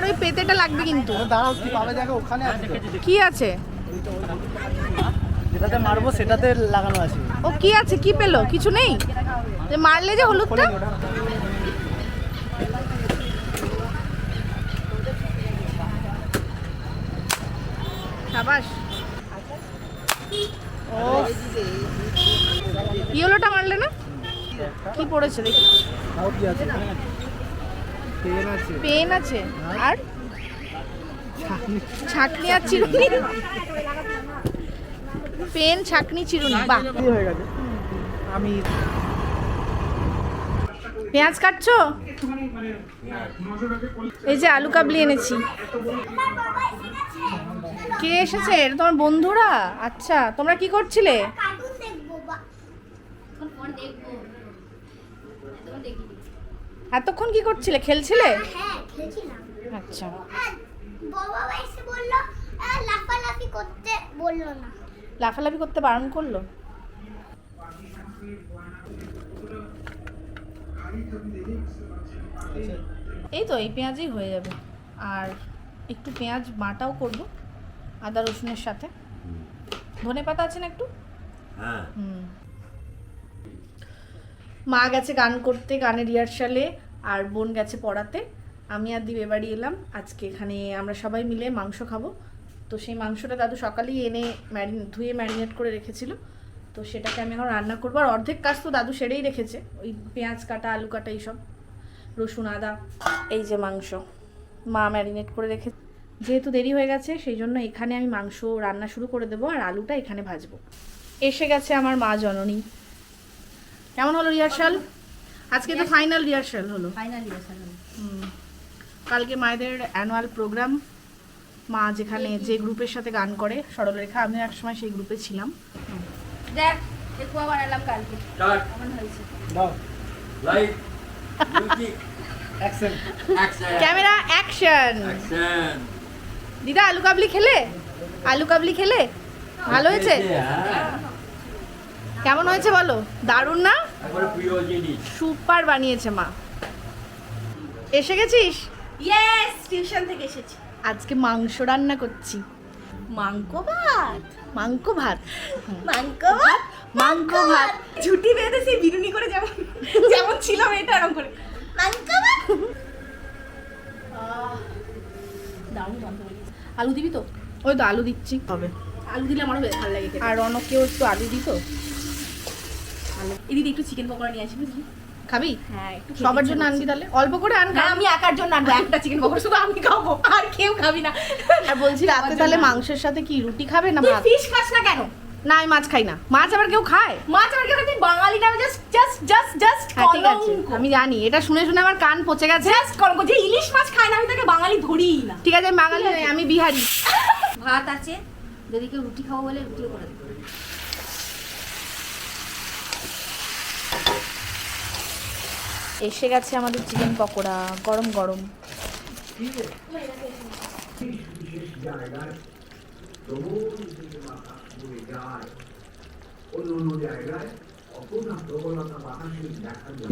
আমার ওই পেতেটা লাগবে কিন্তু। দাঁড়াও কি পাবে? দেখো ওখানে কি আছে? যেটাতে মারবো সেটাতে লাগানো আছে। ও কি আছে? কি পেল? কিছু নেই? যে মারলে যে হলুদটা? সাবাস। ও। ইয়েলোটা মারলে না? কি পড়েছে দেখি। কি আছে। পেন আছে। পেন আছে। আর? ছাকনি। আর চিরুনি? পেন ছাকনি চিরুনি বাহ। কি হয়ে গেছে। আমি পেঁয়াজ কাটছো? এই যে আলু কাবলি এনেছি। কে এসেছে? এটা তোমার বন্ধুরা? আচ্ছা তোমরা কি করছিলে? কার্টুন দেখব এতক্ষণ কি করছিলে? খেলছিলে? হ্যাঁ খেলছিলাম। আচ্ছা। বাবা এসে বলল লাফালাফি করতে বলল না। লাফালাফি করতে বারণ করল? এই তো এই পেঁয়াজই হয়ে যাবে। আর একটু পেঁয়াজ বাটাও করব আদা রসুনের সাথে। ধনে পাতা আছে না একটু? মা গেছে গান করতে, গানের রিহার্সালে, আর বোন গেছে পড়াতে। আমি আর দিবে বাড়ি এলাম। আজকে এখানে আমরা সবাই মিলে মাংস খাব। তো সেই মাংসটা দাদু সকালেই এনে ম্যারিন, ধুয়ে ম্যারিনেট করে রেখেছিল। তো সেটাকে আমি এখন রান্না করব। আর অর্ধেক কাজ তো দাদু সেরেই রেখেছে। ওই পেঁয়াজ কাটা, আলু কাটা, এইসব। রসুন, আদা, এই যে মাংস। মা ম্যারিনেট করে রেখে, যেহেতু দেরি হয়ে গেছে, সেই জন্য এখানে আমি মাংস রান্না শুরু করে দেবো। আর আলুটা এখানে ভাজবো। এসে গেছে আমার মা জননী। কেমন হলো রিহার্সাল আজকে তো ফাইনাল রিহার্সাল হলো। ফাইনাল রিহার্সাল হুম। কালকে মায়েদের অ্যানুয়াল প্রোগ্রাম মা যেখানে যে গ্রুপের সাথে গান করে সরলরেখা আমিও একসময় সেই গ্রুপে ছিলাম। দেখ ঠেকুয়া বানালাম কালকে। স্টার্ট কেমন হয়েছে? দাও। Light music action action camera action action দিদা আলু কাবলি খেলে? আলু কাবলি খেলে? ভালো হয়েছে? হ্যাঁ। কেমন হয়েছে বলো? দারুণ না? সুপার বানিয়েছে মা। এসে গেছিস? ইয়েস টিউশন থেকে এসেছি। আজকে মাংস রান্না করছি। মাংক ভাত। মাংস ভাত। মাংক ভাত? মাংস ভাত। ঝুটি বেঁধে সেই বিরুনি করে যেমন যেমন ছিল এটা এরকম করে। মাংক ভাত? দারুণ গন্ধ আলু দিবি তো? ওই তো আলু দিচ্ছি। হবে আলু দিলে আমারও বেশ ভালো লাগে খেতে। আর অনেকেও একটু আলু দিত? এদিকে একটু চিকেন পকোড়া নিয়ে আসি বুঝলি? খাবি? হ্যাঁ সবার জন্য আনবি তাহলে? অল্প করে আন না আমি একার জন্য আনব একটা চিকেন পকোড়া শুধু আমি খাব আর কেউ খাবি না। আর বলছি রাতে তাহলে মাংসের সাথে কি রুটি খাবে না ভাত? ফিশ খাস না কেন? না আমি মাছ খাই না। মাছ আবার কেউ খায়? মাছ আমার কেউ তুই বাঙালিটা জাস্ট জাস্ট জাস্ট জাস্ট হ্যাঁ আছে। আমি জানি এটা শুনে শুনে আমার কান পচে গেছে। জাস্ট কলঙ্ক যে ইলিশ মাছ খায় না আমি তাকে বাঙালি ধরি না। ঠিক আছে আমি বাঙালি নই আমি বিহারি। ভাত আছে যদি কেউ রুটি খাব বলে রুটিও করে দেবো। এসে গেছে আমাদের চিকেন পকোড়া গরম গরম।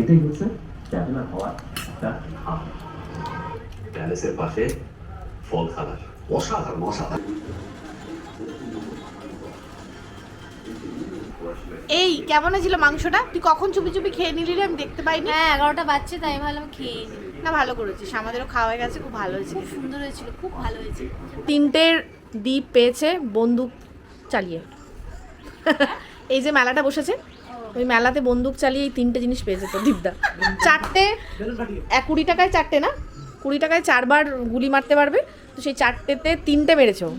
এটাই হচ্ছে চ্যাপেলার হওয়ার একটা হাব প্যালেসের পাশে ফল খালার অসাধারণ অসাধারণ। এই কেমন হয়েছিল মাংসটা? তুই কখন চুপি চুপি খেয়ে নিলি রে? আমি দেখতে পাইনি। হ্যাঁ এগারোটা বাচ্চা তাই ভাবলাম খেয়ে না ভালো করেছিস। আমাদেরও খাওয়া হয়ে গেছে খুব ভালো হয়েছে। খুব সুন্দর হয়েছিল খুব ভালো হয়েছে। তিনটের দ্বীপ পেয়েছে বন্দুক চালিয়ে। এই যে মেলাটা বসেছে ওই মেলাতে বন্দুক চালিয়ে এই তিনটে জিনিস পেয়েছে তো দীপদা। চারটে এক কুড়ি টাকায় চারটে না? কুড়ি টাকায় চারবার গুলি মারতে পারবে। তো সেই চারটেতে তিনটে মেরেছে। ও।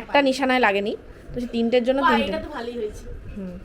একটা নিশানায় লাগেনি। তো সেই তিনটের জন্য তিনটে। তো ভালোই হয়েছে। হুম।